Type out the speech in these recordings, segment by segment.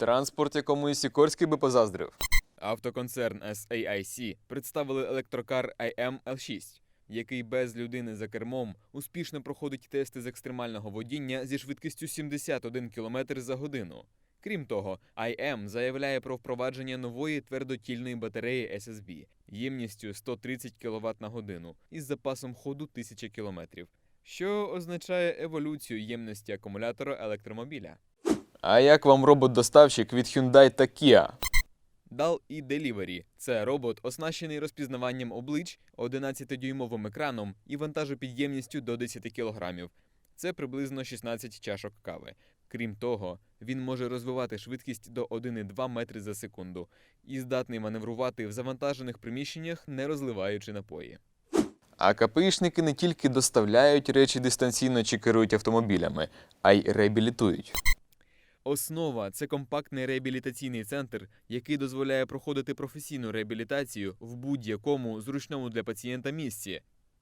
Транспорт, якому і Сікорський би позаздрив. Автоконцерн SAIC представили електрокар IM L6, який без людини за кермом успішно проходить тести з екстремального водіння зі швидкістю 71 км за годину. Крім того, IM заявляє про впровадження нової твердотільної батареї SSB ємністю 130 кВт на годину із запасом ходу 1000 км, що означає еволюцію ємності акумулятора електромобіля. А як вам робот-доставщик від Hyundai та Kia? DAL і Delivery – це робот, оснащений розпізнаванням облич, 11-дюймовим екраном і вантажопідємністю до 10 кг. Це приблизно 16 чашок кави. Крім того, він може розвивати швидкість до 1,2 метри за секунду і здатний маневрувати в завантажених приміщеннях, не розливаючи напої. А КПІшники не тільки доставляють речі дистанційно чи керують автомобілями, а й реабілітують. Основа це компактний реабілітаційний центр, який дозволяє проходити професійну реабілітацію в будь-якому зручному для пацієнта місці.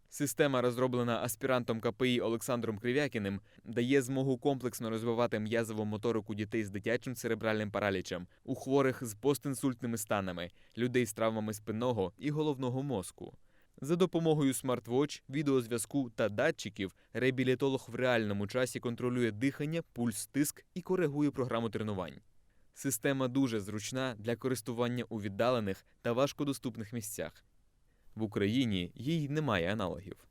Система, розроблена аспірантом КПІ Олександром Кривякіним, дає змогу комплексно розвивати м'язову моторику дітей з дитячим церебральним паралічем, у хворих з постінсультними станами, людей з травмами спинного і головного мозку. За допомогою смарт-вотч, відеозв'язку та датчиків реабілітолог в реальному часі контролює дихання, пульс, тиск і коригує програму тренувань. Система дуже зручна для користування у віддалених та важкодоступних місцях. В Україні їй немає аналогів.